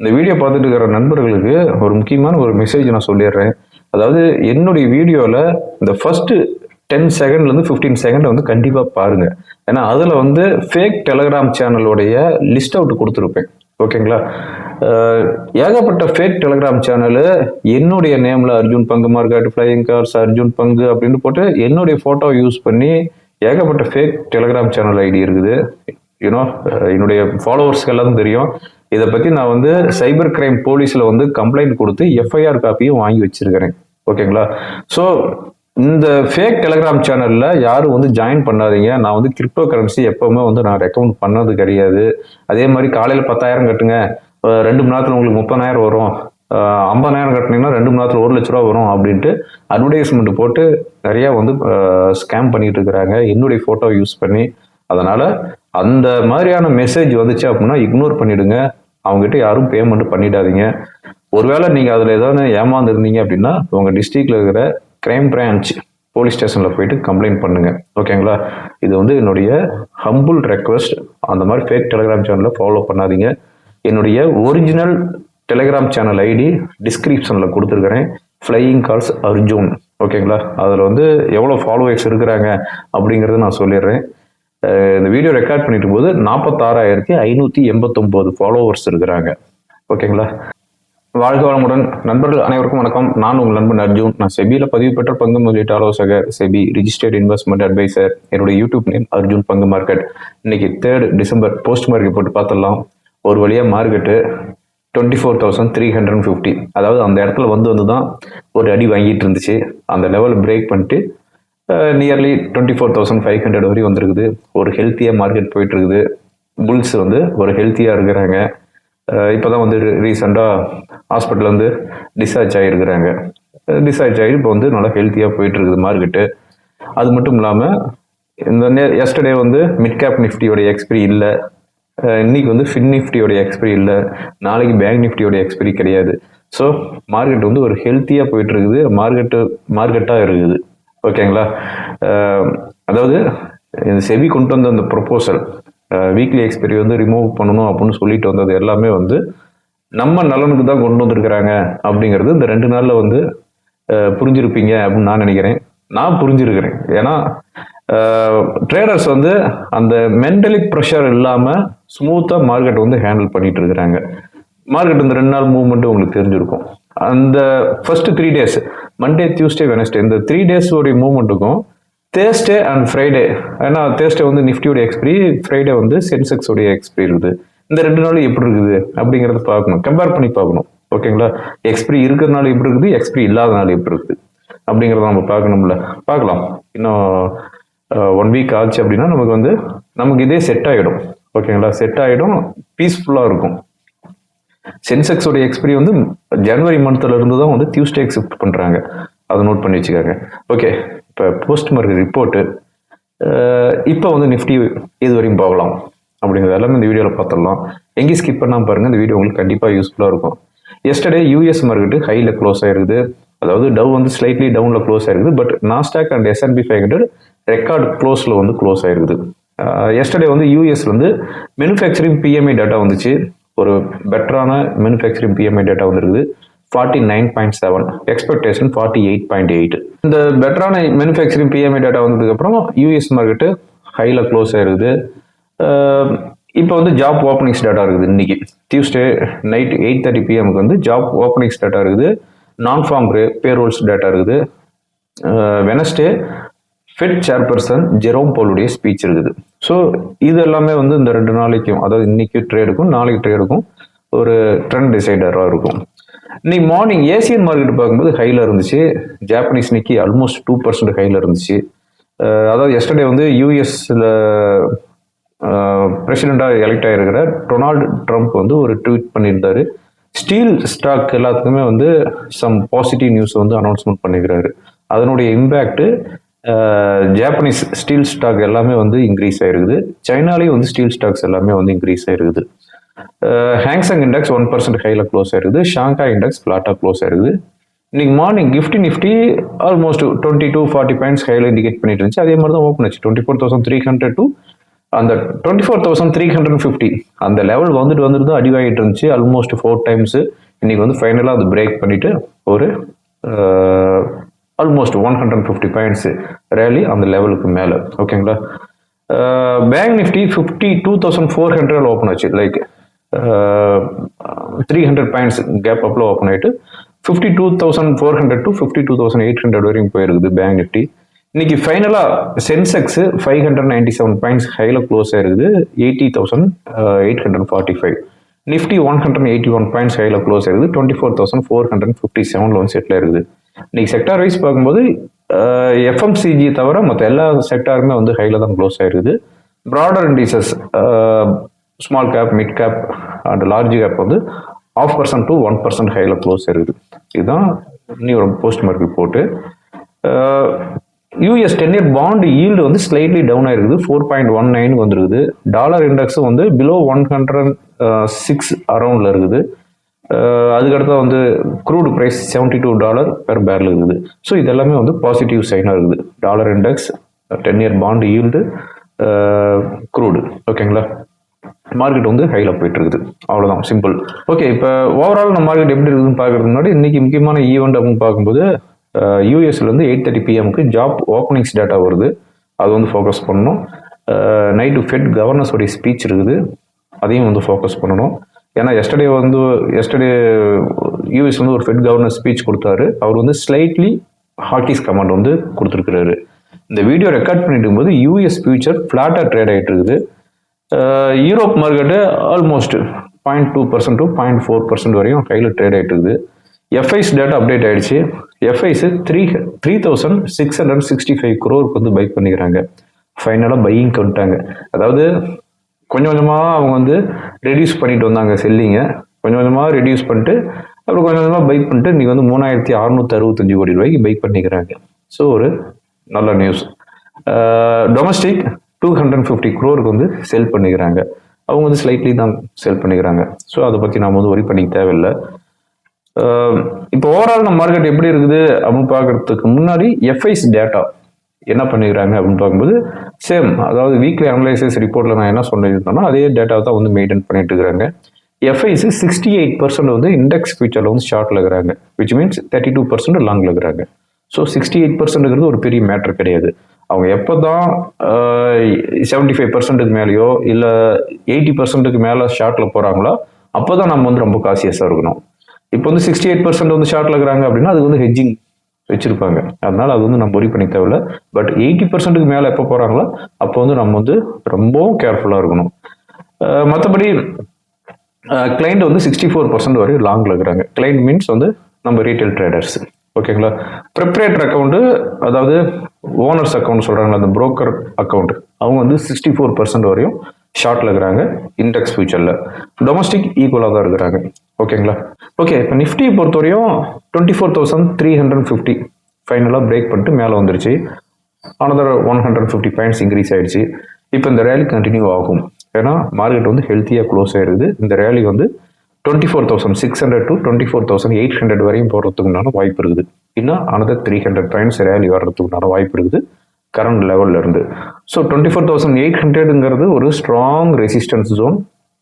இந்த வீடியோ பார்த்துட்டு இருக்கிற நண்பர்களுக்கு ஒரு முக்கியமான ஒரு மெசேஜ் நான் சொல்லிடுறேன். அதாவது என்னுடைய வீடியோவில் இந்த ஃபஸ்ட்டு டென் செகண்ட்லேருந்து ஃபிஃப்டீன் செகண்ட் வந்து கண்டிப்பாக பாருங்கள் ஏன்னா அதில் வந்து ஃபேக் டெலகிராம் சேனலுடைய லிஸ்ட் அவுட் கொடுத்துருப்பேன். ஓகேங்களா? ஏகப்பட்ட ஃபேக் டெலகிராம் சேனலு என்னுடைய நேமில் அர்ஜுன் பங்கு மார்க்கெட் ஃப்ளையிங் கார்ஸ் அர்ஜுன் பங்கு அப்படின்னு போட்டு என்னுடைய ஃபோட்டோ யூஸ் பண்ணி ஏகப்பட்ட ஃபேக் டெலகிராம் சேனல் ஐடி இருக்குது. யூனோ என்னுடைய ஃபாலோவர்ஸ்க்கு எல்லாம் தெரியும். இதை பற்றி நான் வந்து சைபர் கிரைம் போலீஸில் வந்து கம்ப்ளைண்ட் கொடுத்து எஃப்ஐஆர் காப்பியும் வாங்கி வச்சிருக்கிறேன். ஓகேங்களா? ஸோ இந்த ஃபேக் டெலகிராம் சேனலில் யாரும் வந்து ஜாயின் பண்ணாதீங்க. நான் வந்து கிரிப்டோ கரன்சி எப்போவுமே வந்து நான் ரெக்கமெண்ட் பண்ணது கிடையாது. அதே மாதிரி காலையில் பத்தாயிரம் கட்டுங்க. ரெண்டு மணி நேரத்தில் உங்களுக்கு முப்பதாயிரம் வரும். ஐம்பதாயிரம் கட்டினீங்கன்னா ரெண்டு மணி நேரத்தில் ஒரு லட்ச ரூபா வரும் அப்படின்ட்டு அட்வர்டைஸ்மெண்ட் போட்டு நிறையா வந்து ஸ்கேம் பண்ணிகிட்டு இருக்கிறாங்க. என்னுடைய ஃபோட்டோ யூஸ் பண்ணி. அதனால் அந்த மாதிரியான மெசேஜ் வந்துச்சு அப்படின்னா இக்னோர் பண்ணிடுங்க. அவங்ககிட்ட யாரும் பேமெண்ட் பண்ணிடாதீங்க. ஒருவேளை நீங்கள் அதில் ஏதாவது ஏமாந்துருந்தீங்க அப்படின்னா உங்கள் டிஸ்ட்ரிக்டில் இருக்கிற கிரைம் பிரான்ச் போலீஸ் ஸ்டேஷனில் போயிட்டு கம்ப்ளைண்ட் பண்ணுங்க. ஓகேங்களா இது வந்து என்னுடைய ஹம்புல் ரெக்வஸ்ட் அந்த மாதிரி ஃபேக் டெலிகிராம் சேனலில் ஃபாலோ பண்ணாதீங்க. என்னுடைய ஒரிஜினல் டெலிகிராம் சேனல் ஐடி டிஸ்கிரிப்ஷனில் கொடுத்துருக்கிறேன். ஃப்ளையிங் கால்ஸ் அர்ஜுன் ஓகேங்களா அதில் வந்து எவ்வளோ ஃபாலோவர்ஸ் இருக்கிறாங்க அப்படிங்கிறத நான் சொல்லிடுறேன். இந்த வீடியோ ரெக்கார்ட் பண்ணிட்டு போது நாற்பத்தாறாயிரத்தி ஐநூற்றி எண்பத்தொம்போது ஃபாலோவர்ஸ் இருக்கிறாங்க. ஓகேங்களா வாழ்க வளமுடன். நண்பர்கள் அனைவருக்கும் வணக்கம். நான் உங்கள் நண்பன் அர்ஜுன். நான் செபியில் பதிவு பெற்ற பங்கு முதலீட்டு ஆலோசகர் செபி ரிஜிஸ்டர்ட் இன்வெஸ்ட்மெண்ட் அட்வைசர் என்னுடைய யூடியூப் நேம் அர்ஜுன் பங்கு மார்க்கெட் இன்னைக்கு தேர்ட் டிசம்பர் போஸ்ட் மார்க்கெட் போட்டு பார்த்தலாம் ஒரு வழியாக market twenty four thousand three hundred fifty அதாவது அந்த இடத்துல வந்து வந்து தான் ஒரு அடி வாங்கிட்டு இருந்துச்சு. அந்த லெவல் பிரேக் பண்ணிட்டு nearly twenty four thousand five hundred வரையும் வந்திருக்குது. ஒரு ஹெல்த்தியாக மார்க்கெட் போயிட்டு இருக்குது புல்ஸ் வந்து ஒரு ஹெல்த்தியாக இருக்கிறாங்க. இப்போ தான் வந்து ரீசெண்டாக ஹாஸ்பிட்டல் வந்து டிஸ்சார்ஜ் ஆகிருக்கிறாங்க டிஸ்சார்ஜ் ஆகி இப்போ வந்து நல்லா ஹெல்த்தியாக போயிட்டு இருக்குது மார்க்கெட்டு அது மட்டும் இல்லாமல் இந்த எஸ்டர்டே வந்து மிட் கேப் நிஃப்டியோடைய எக்ஸ்பிரி இல்லை. இன்னைக்கு வந்து ஃபின் நிஃப்டியோடைய எக்ஸ்பிரி இல்லை. நாளைக்கு பேங்க் நிஃப்டியோட எக்ஸ்பிரி கிடையாது. ஸோ மார்க்கெட் வந்து ஒரு ஹெல்த்தியாக போயிட்டுருக்குது. மார்க்கெட்டு மார்க்கெட்டாக இருக்குது. ஓகேங்களா? அதாவது இந்த செவி கொண்டு வந்த அந்த ப்ரொப்போசல் வீக்லி எக்ஸ்பிரி வந்து ரிமூவ் பண்ணணும் அப்படின்னு சொல்லிட்டு வந்தது எல்லாமே வந்து நம்ம நலனுக்கு தான் கொண்டு வந்திருக்கிறாங்க அப்படிங்கிறது இந்த ரெண்டு நாளில் வந்து புரிஞ்சிருப்பீங்க அப்படின்னு நான் நினைக்கிறேன். நான் புரிஞ்சிருக்கிறேன். ஏன்னா ட்ரேடர்ஸ் வந்து அந்த மென்டலி ப்ரெஷர் இல்லாமல் ஸ்மூத்தாக மார்க்கெட் வந்து ஹேண்டில் பண்ணிட்டு இருக்கிறாங்க. மார்க்கெட் இந்த ரெண்டு நாள் மூவ்மெண்ட்டு உங்களுக்கு தெரிஞ்சிருக்கும். அந்த first three days Monday Tuesday Wednesday இந்த த்ரீ டேஸோடைய மூவ்மெண்ட்டுக்கும் தேர்ஸ்டே அண்ட் ஃப்ரைடே ஏன்னா தேர்ஸ்டே வந்து நிஃப்டியோட எக்ஸ்பிரி ஃப்ரைடே வந்து சென்செக்ஸோடைய எக்ஸ்பிரி இருக்குது. இந்த ரெண்டு நாளும் எப்படி இருக்குது அப்படிங்கிறத பார்க்கணும். கம்பேர் பண்ணி பார்க்கணும். ஓகேங்களா எக்ஸ்பிரி இருக்கிறனால எப்படி இருக்குது? எக்ஸ்பிரி இல்லாத நாள் எப்படி இருக்குது? அப்படிங்கிறத நம்ம பார்க்கணும்ல. பார்க்கலாம். இன்னும் ஒன் வீக் ஆச்சு அப்படின்னா நமக்கு வந்து நமக்கு இதே செட் ஆகிடும் ஓகேங்களா செட் ஆகிடும் பீஸ்ஃபுல்லாக இருக்கும். சென்செக்ஸோட எக்ஸ்பிரி வந்து ஜனவரி மந்த்ல இருந்து தான் வந்து டியூஸ்டே ஷிஃப்ட் பண்ணுறாங்க அதை நோட் பண்ணி வச்சுக்காங்க. ஓகே இப்போ போஸ்ட் மார்க்கெட் ரிப்போர்ட்டு இப்போ வந்து நிஃப்டி இது வரையும் போகலாம் அப்படிங்கிறது எல்லாமே இந்த வீடியோவில் பார்த்துடலாம். எங்கேயும் ஸ்கிப் பண்ணாமல் பாருங்கள் இந்த வீடியோ உங்களுக்கு கண்டிப்பாக யூஸ்ஃபுல்லாக இருக்கும். எஸ்டர்டே யூஎஸ் மார்க்கெட்டு ஹையில் க்ளோஸ் ஆயிருக்குது. அதாவது டவ் வந்து ஸ்லைட்லி டவுனில் க்ளோஸ் ஆயிருக்குது. But Nasdaq and S and P five hundred record க்ளோஸில் வந்து க்ளோஸ் ஆயிருக்குது. எஸ்டர்டே வந்து யூஎஸ் வந்து மேனுஃபேக்சரிங் பிஎம்ஐ டேட்டா வந்துச்சு. ஒரு பெட்டரான மேனுஃபேக்சரிங் பிஎம்ஐ டேட்டா வந்துருக்குது. Forty nine point seven expectation forty eight point eight இந்த பெட்டரான மேனுஃபேக்சரிங் பிஎம்ஐ டேட்டா வந்ததுக்கப்புறம் யூஎஸ் மார்க்கெட்டு ஹையில் க்ளோஸ் ஆயிருக்குது. இப்போ வந்து ஜாப் ஓப்பனிங்ஸ் டேட்டா இருக்குது இன்னைக்கு. டியூஸ்டே நைட் எயிட் தேர்ட்டி பிஎம்க்கு வந்து ஜாப் ஓப்பனிங்ஸ் டேட்டா இருக்குது. நான் ஃபார்ம் பேரோல்ஸ் டேட்டா இருக்குது வெனஸ்டே ஃபெட் சேர்பர்சன் ஜெரோம் போலுடைய ஸ்பீச் இருக்குது. ஸோ இது எல்லாமே வந்து இந்த ரெண்டு நாளைக்கும் அதாவது இன்னைக்கு ட்ரேடுக்கும் நாளைக்கு ட்ரேடுக்கும் ஒரு ட்ரெண்ட் டிசைடராக இருக்கும். இன்னைக்கு மார்னிங் ஏசியன் மார்க்கெட் பார்க்கும்போது ஹையில் இருந்துச்சு. Japanese Nikkei almost two percent ஹையில் இருந்துச்சு. அதாவது எஸ்டர்டே வந்து யூஎஸில் பிரசிடெண்ட்டாக எலெக்ட் ஆகிருக்கிற டொனால்டு ட்ரம்ப் வந்து ஒரு ட்வீட் பண்ணியிருந்தாரு. ஸ்டீல் ஸ்டாக் எல்லாத்துக்குமே வந்து சம் பாசிட்டிவ் நியூஸ் வந்து அனௌன்ஸ்மெண்ட் பண்ணிக்கிறாரு. அதனுடைய இம்பேக்ட்டு ஜாப்பனீஸ் ஸ்டீல் ஸ்டாக் எல்லாமே வந்து இன்க்ரீஸ் ஆயிருக்குது. சைனாலேயும் வந்து ஸ்டீல் ஸ்டாக்ஸ் எல்லாமே வந்து இன்க்ரீஸ் ஆயிருக்குது. Hang Seng index one percent ஹையில் க்ளோஸ் ஆயிருக்குது. ஷாங்காய் இண்டெக்ஸ் ஃப்ளாட்டாக க்ளோஸ் ஆயிருக்குது. இன்னைக்கு morning GIFT Nifty almost twenty two forty points ஹையில் இண்டிகேட் பண்ணிட்டு இருந்துச்சு. அதே மாதிரி தான் ஓப்பன் ஆச்சு. Twenty four thousand three hundred two அந்த twenty four thousand three hundred fifty அந்த லெவல் வந்துட்டு வந்துட்டு தான் அடிவாகிட்டு இருந்துச்சு. ஆல்மோஸ்ட் ஃபோர் டைம்ஸ் இன்னைக்கு வந்து ஃபைனலாக அது பிரேக் பண்ணிட்டு ஒரு almost one hundred fifty points rally அந்த லெவலுக்கு மேலே ஓகேங்களா bank Nifty fifty two thousand four hundred open ஆச்சு. Like three hundred points gap அப்பில் ஓப்பன் ஆகிட்டு fifty two thousand four hundred to fifty two thousand eight hundred வரையும் போயிருக்குது bank Nifty இன்னைக்கு ஃபைனலாக Sensex five hundred ninety seven points ஹையில் close ஆயிருக்குது eighty thousand eight hundred forty five Nifty one hundred eighty one points ஹையில் close ஆயிருக்குது twenty four thousand four hundred fifty செவனில் வந்து செட்டில் இருக்குது. இன்னைக்கு செக்டார் வைஸ் பார்க்கும்போது எஃப்எம்சிஜி தவிர மற்ற எல்லா செக்டாருமே வந்து ஹையில் தான் க்ளோஸ் ஆயிருக்குது. Broader indices small cap mid cap and large cap வந்து half percent to one percent ஹையில் க்ளோஸ் ஆயிருக்குது. இதுதான் நீ ஒரு போஸ்ட் மார்க் போட்டு US ten year bond yield வந்து ஸ்லைட்லி டவுன் ஆயிருக்குது. ஃபோர் பாயிண்ட் ஒன் நைன் வந்துருக்குது. டாலர் இண்டெக்ஸ் வந்து பிலோ ஒன் ஹண்ட்ரட் சிக்ஸ் அரௌண்டில் இருக்குது. அதுக்கடுத்து வந்து crude price seventy two dollar per barrel இருக்குது. ஸோ இதெல்லாமே வந்து பாசிட்டிவ் சைனாக இருக்குது. Dollar index ten year bond yield crude ஓகேங்களா மார்க்கெட் வந்து ஹையில் போயிட்டு இருக்குது அவ்வளோதான் சிம்பிள் ஓகே இப்போ ஓவரால் நம்ம மார்க்கெட் எப்படி இருக்குதுன்னு பார்க்கறதுக்கு முன்னாடி இன்னைக்கு முக்கியமான e ஈவெண்ட் அப்படின்னு பார்க்கும்போது யூஎஸ்ல இருந்து எயிட் தேர்ட்டி பிஎம்க்கு ஜாப் ஓப்பனிங்ஸ் டேட்டா வருது. அது வந்து ஃபோக்கஸ் பண்ணணும். நைட்டு ஃபெட் கவர்னஸோடைய ஸ்பீச் இருக்குது. அதையும் வந்து ஃபோக்கஸ் பண்ணணும். ஏன்னா எஸ்டர்டே வந்து எஸ்டர்டே யூஎஸ் வந்து ஒரு ஃபெட் கவர்னர் ஸ்பீச் கொடுத்தாரு. அவர் வந்து ஸ்லைட்லி ஹாக்கிஸ் கமாண்ட் வந்து கொடுத்துருக்குறாரு. இந்த வீடியோ ரெக்கார்ட் பண்ணிட்டு இருக்கும்போது யூஎஸ் ஃபியூச்சர் ஃப்ளாட்டாக ட்ரேட் ஆகிட்டு இருக்குது. Europe market almost point two percent to point four percent வரையும் கையில் ட்ரேட் ஆகிட்டு இருக்குது. எஃப்ஐஸ் டேட்டா அப்டேட் ஆகிடுச்சு FIIs three three thousand six hundred sixty five க்ரோருக்கு வந்து பைக் பண்ணிக்கிறாங்க. ஃபைனலாக பையிங் வந்துட்டாங்க. அதாவது கொஞ்சம் கொஞ்சமாக அவங்க வந்து ரெடியூஸ் பண்ணிட்டு வந்தாங்க செல்லிங்க கொஞ்சம் கொஞ்சமாக ரெடியூஸ் பண்ணிட்டு அப்புறம் கொஞ்சம் கொஞ்சமாக பைக் பண்ணிட்டு இன்றைக்கி வந்து மூணாயிரத்தி அறுநூத்தி அறுபத்தஞ்சு கோடி ரூபாய்க்கு பைக் பண்ணிக்கிறாங்க. ஸோ ஒரு நல்ல news domestic two hundred fifty க்ரோருக்கு வந்து செல் பண்ணிக்கிறாங்க. அவங்க வந்து ஸ்லைட்லி தான் செல் பண்ணிக்கிறாங்க. ஸோ அதை பற்றி நாம் வந்து ஒரி பண்ணிக்க தேவையில்லை. இப்போ ஓவரால் நம்ம மார்க்கெட் எப்படி இருக்குது அப்படின்னு பார்க்கறதுக்கு முன்னாடி எஃப்ஐஸ் டேட்டா என்ன பண்ணிக்கிறாங்க அப்படின்னு பார்க்கும்போது சேம் அதாவது வீக்லி அனலைசிஸ் ரிப்போர்ட்ல நான் என்ன சொன்னேன்னா அதே டேட்டாவை தான் வந்து மெயின்டைன் பண்ணிட்டு இருக்கிறாங்க. எஃப்ஐஸ் சிக்ஸ்டி எயிட் பர்சன்ட் வந்து இண்டெக்ஸ் ஃபியூச்சர்ல வந்து ஷார்ட்ல இருக்கிறாங்க which means thirty two percent லாங்ல இருக்கிறாங்க. ஸோ சிக்ஸ்டி எயிட் பர்சன்ட்ங்கிறது ஒரு பெரிய மேட்டர் கிடையாது. அவங்க எப்போ தான் செவன்ட்டி ஃபைவ் பர்சன்ட்டுக்கு மேலேயோ இல்லை எயிட்டி பர்சன்ட்டுக்கு மேலே ஷார்ட்ல போகிறாங்களோ அப்போ தான் நம்ம வந்து ரொம்ப காசியஸாக இருக்கணும். இப்போ வந்து சிக்ஸ்டி எயிட் பர்சன்ட் வந்து ஷார்ட்ல இருக்கிறாங்க அப்படின்னா அது வந்து ஹெஜ்ஜிங் வச்சிருப்பாங்க. அதனால அது வந்து நம்ம ஒரி பண்ணிக்க தேவையில்ல. பட் எயிட்டி பர்சன்ட்டுக்கு மேலே எப்போ போகிறாங்களோ அப்போ வந்து நம்ம வந்து ரொம்பவும் கேர்ஃபுல்லாக இருக்கணும். மற்றபடி கிளைண்ட் வந்து சிக்ஸ்டி ஃபோர் பர்சன்ட் வரை லாங்கில் இருக்கிறாங்க. கிளைண்ட் மீன்ஸ் வந்து நம்ம ரீட்டைல் ட்ரேடர்ஸ் ஓகேங்களா ப்ரிப்ரேட்டர் அக்கௌண்ட்டு அதாவது ஓனர்ஸ் அக்கௌண்ட் சொல்கிறாங்களா அந்த புரோக்கர் அக்கௌண்ட் அவங்க வந்து சிக்ஸ்டி ஃபோர் பர்சன்ட் வரையும் ஷார்ட்டில் இருக்கிறாங்க இண்டெக்ஸ் ஃபியூச்சரில் டொமஸ்டிக் ஈக்குவலாக தான் இருக்கிறாங்க. ஓகேங்களா ஓகே இப்போ நிஃப்டியை பொறுத்தவரையும் twenty four thousand three hundred fifty ஃபைனலாக பிரேக் பண்ணிட்டு மேலே வந்துருச்சு. Another one hundred fifty points increase ஆயிடுச்சு. இப்போ இந்த ரேலி கண்டினியூ ஆகும். ஏன்னா மார்க்கெட் வந்து ஹெல்த்தியாக க்ளோஸ் ஆயிருது. இந்த ரேலி வந்து twenty four thousand six hundred to twenty four thousand eight hundred வரையும் போகிறதுக்குண்டான வாய்ப்பு இருக்குது. இன்னும் another three hundred points rally வர்றதுக்குண்டான வாய்ப்பு இருக்குது. கரண்ட் லெவல்ல இருந்து. So twenty four thousand eight ஹண்ட்ரடுங்கிறது ஒரு ஸ்ட்ராங் ரெசிஸ்டன்ஸ் ஜோன்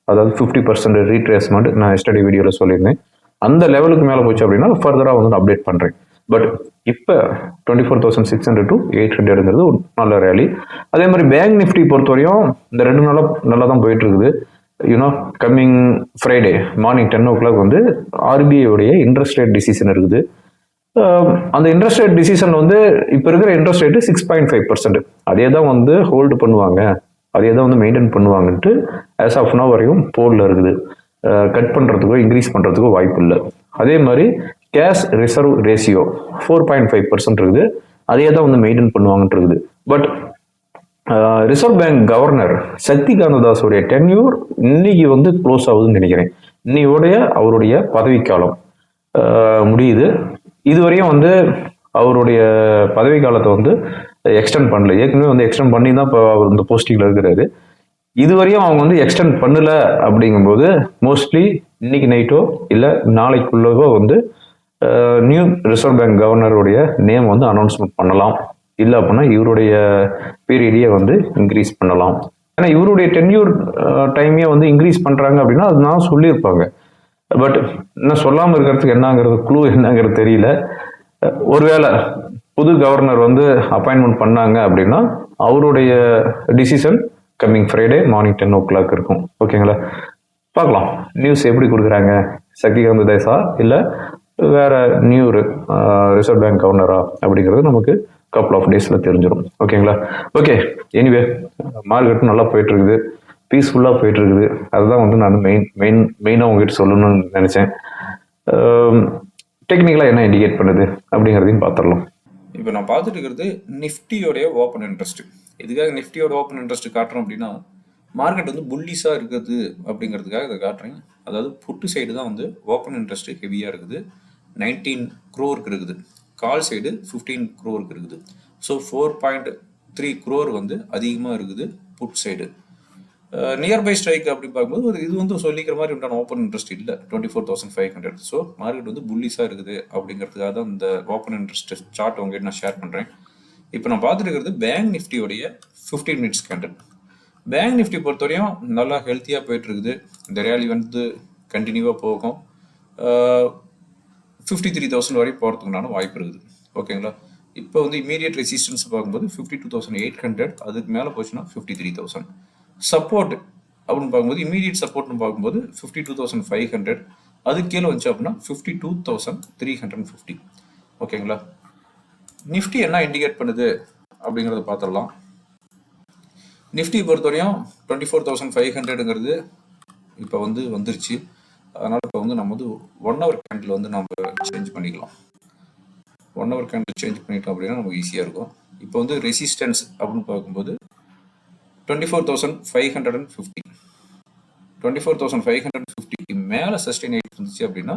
அதாவது ஃபிஃப்டி பர்சன்ட் ரீட்ரேஸ்மெண்ட் நான் எஸ்டடி வீடியோவில் சொல்லியிருந்தேன். அந்த லெவலுக்கு மேலே போச்சு அப்படின்னா ஃபர்தராக வந்து அப்டேட் பண்ணுறேன் பட் இப்போ twenty four thousand six hundred to eight ஹண்ட்ரடுங்கிறது ஒரு நல்ல ரேலி அதே மாதிரி பேங்க் நிஃப்டி பொறுத்தவரையும் இந்த ரெண்டு நாளாக நல்லா தான் போயிட்டு இருக்குது you know coming Friday morning ten o'clock வந்து ஆர்பிஐ உடைய இன்ட்ரெஸ்ட் ரேட் டிசிஷன் இருக்குது. அந்த இன்ட்ரெஸ்ட் ரேட் டிசிஷன் வந்து இப்போ இருக்கிற interest rate six point five percent அதே தான் வந்து ஹோல்டு பண்ணுவாங்க. அதே தான் வந்து மெயின்டைன் பண்ணுவாங்கன்ட்டு ஆஸ் ஆஃப் நோ வரையும் போர்டில் இருக்குது. கட் பண்ணுறதுக்கோ இன்க்ரீஸ் பண்ணுறதுக்கோ வாய்ப்பு இல்லை. அதே மாதிரி cash reserve ratio four point five percent இருக்குது. அதே தான் வந்து மெயின்டைன் பண்ணுவாங்கன்ட்டு இருக்குது. But reserve bank governor Shaktikanta காந்ததாஸுடைய tenure இன்னைக்கு வந்து க்ளோஸ் ஆகுதுன்னு நினைக்கிறேன். இன்னையோடைய அவருடைய பதவிக்காலம். முடியுது. இதுவரையும் வந்து அவருடைய பதவி காலத்தை வந்து எக்ஸ்டெண்ட் பண்ணல. ஏற்கனவே வந்து எக்ஸ்டெண்ட் பண்ணி தான் இப்போ அவர் இந்த போஸ்டிங்கில் இருக்கிறாரு. இதுவரையும் அவங்க வந்து எக்ஸ்டெண்ட் பண்ணல அப்படிங்கும்போது மோஸ்ட்லி இன்னைக்கு நைட்டோ இல்லை நாளைக்குள்ளவோ வந்து நியூ ரிசர்வ் பேங்க் கவர்னருடைய நேம் வந்து அனௌன்ஸ்மெண்ட் பண்ணலாம். இல்லை அப்படின்னா இவருடைய பீரியடையே வந்து இன்க்ரீஸ் பண்ணலாம். ஏன்னா இவருடைய டென்யூர் டைமே வந்து இன்க்ரீஸ் பண்ணுறாங்க அப்படின்னா அது நான் சொல்லியிருப்பாங்க. பட் என்ன சொல்லாமல் இருக்கிறதுக்கு என்னங்கிறது க்ளூ என்னங்கிறது தெரியல. ஒருவேளை புது கவர்னர் வந்து அப்பாயின்மெண்ட் பண்ணாங்க அப்படின்னா அவருடைய decision coming Friday morning ten o'clock இருக்கும் ஓகேங்களா பார்க்கலாம். நியூஸ் எப்படி கொடுக்குறாங்க? சக்திகாந்த தேசா இல்லை வேற நியூ ரிசர்வ் பேங்க் கவர்னரா அப்படிங்கிறது நமக்கு கப்புள் ஆஃப் டேஸில் தெரிஞ்சிடும் ஓகேங்களா ஓகே எனிவே மார்க்கெட் நல்லா போயிட்டு இருக்குது. பீஸ்ஃபுல்லாக போயிட்டு இருக்குது அதுதான் வந்து நான் மெயின் மெயின் மெயினாக உங்ககிட்ட சொல்லணும்னு நினச்சேன். டெக்னிக்கலாக என்ன இண்டிகேட் பண்ணுது அப்படிங்கிறதையும் பார்த்துடலாம். இப்போ நான் பார்த்துட்டு இருக்கிறது நிஃப்டியோடைய ஓப்பன் இன்ட்ரெஸ்ட் இதுக்காக நிஃப்டியோட ஓப்பன் இன்ட்ரெஸ்ட் காட்டுறோம் அப்படின்னா மார்க்கெட் வந்து புல்லிஸாக இருக்குது அப்படிங்கிறதுக்காக இதை காட்டுறேன். அதாவது புட்டு சைடு தான் வந்து ஓப்பன் இன்ட்ரெஸ்ட் ஹெவியாக இருக்குது. நைன்டீன் க்ரோருக்கு இருக்குது. கால் சைடு ஃபிஃப்டீன் க்ரோருக்கு இருக்குது. So four point three crore வந்து அதிகமாக இருக்குது புட் சைடு நியர்பை ஸ்ட்ரைக் அப்படி பார்க்கும்போது ஒரு இது வந்து சொல்லிக்கிற மாதிரி உண்டான ஓப்பன் இன்ட்ரெஸ்ட் இல்லை. Twenty four thousand five hundred so market வந்து புல்லிஸாக இருக்குது அப்படிங்கிறதுக்காக தான் இந்த ஓப்பன் இன்ட்ரெஸ்ட் சார்ட் உங்ககிட்ட நான் ஷேர் பண்ணுறேன் இப்போ நான் பார்த்துருக்கிறது bank நிஃப்டியோடைய fifteen minutes candle bank Nifty பொறுத்தவரையும் நல்லா ஹெல்த்தியாக போயிட்டுருக்குது இந்த ரேலி வந்து கண்டினியூவாக போகும். ஃபிஃப்டி த்ரீ தௌசண்ட் வரையும் போகிறதுக்குண்டான வாய்ப்பு இருக்குது. ஓகேங்களா இப்போ வந்து இமீடியட் ரெசிஸ்டன்ஸ் பார்க்கும்போது fifty two thousand eight hundred அதுக்கு மேலே போச்சுன்னா ஃபிஃப்டி த்ரீ தௌசண்ட் சப்போர்ட் அப்படின்னு பார்க்கும்போது இமீடியட் சப்போர்ட்னு பார்க்கும்போது fifty two thousand five hundred அதுக்கு கீழே வந்துச்சு அப்படின்னா fifty two thousand three hundred fifty ஓகேங்களா? நிஃப்டி என்ன இண்டிகேட் பண்ணுது அப்படிங்கிறத பார்த்துடலாம். நிஃப்டி பொறுத்தவரையும் டுவெண்ட்டி ஃபோர் தௌசண்ட் ஃபைவ் ஹண்ட்ரடுங்கிறது இப்போ வந்து வந்துருச்சு. அதனால் இப்போ வந்து நம்ம வந்து ஒன் ஹவர் கேண்டில் வந்து நம்ம சேஞ்ச் பண்ணிக்கலாம். ஒன் ஹவர் கேண்டில் சேஞ்ச் பண்ணிட்டோம் அப்படின்னா நமக்கு ஈஸியாக இருக்கும். இப்போ வந்து ரெசிஸ்டன்ஸ் அப்படின்னு பார்க்கும்போது twenty four thousand five hundred and fifty twenty four thousand five hundred ஃபிஃப்டிக்கு மேலே சஸ்டெயின் ஆகிட்டு இருந்துச்சு அப்படின்னா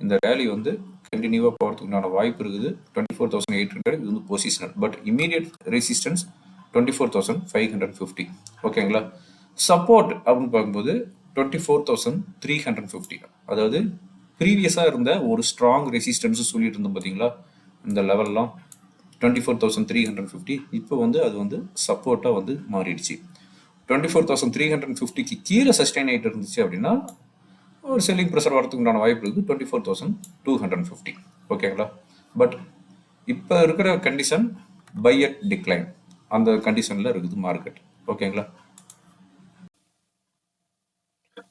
இந்த ரேலி வந்து கண்டினியூவாக போகிறதுக்குண்டான வாய்ப்பு இருக்குது. Twenty four thousand eight hundred இது வந்து positional but immediate resistance twenty four thousand five hundred fifty ஓகேங்களா சப்போர்ட் அப்படின்னு பார்க்கும்போது twenty four thousand three hundred fifty அதாவது ப்ரீவியஸாக இருந்த ஒரு ஸ்ட்ராங் ரெசிஸ்டன்ஸ் சொல்லிட்டு இருந்தோம் பார்த்தீங்களா இந்த லெவல்லாம் twenty four thousand three hundred fifty இப்போ வந்து அது வந்து சப்போர்ட்டாக வந்து மாறிடுச்சு. Twenty four thousand three hundred ஃபிஃப்டிக்கு கீழே சஸ்டைன் ஆகிட்டு இருந்துச்சு அப்படின்னா ஒரு செல்லிங் ப்ரெஷர் வரதுக்குண்டான வாய்ப்பு இருக்குது. Twenty four thousand two hundred fifty ஓகேங்களா பட் இப்போ இருக்கிற கண்டிஷன் பை அட் டிக்ளைன் அந்த கண்டிஷனில் இருக்குது மார்க்கெட் ஓகேங்களா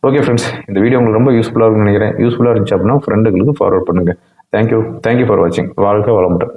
ஓகே ஃப்ரெண்ட்ஸ் இந்த வீடியோ உங்களுக்கு ரொம்ப யூஸ்ஃபுல்லாக இருக்கும்னு நினைக்கிறேன். யூஸ்ஃபுல்லாக இருந்துச்சு அப்படின்னா ஃப்ரெண்டுகளுக்கு ஃபார்வர்ட் பண்ணுங்கள் thank you thank you for வாட்சிங் வாழ்க்கை வளமுடன்.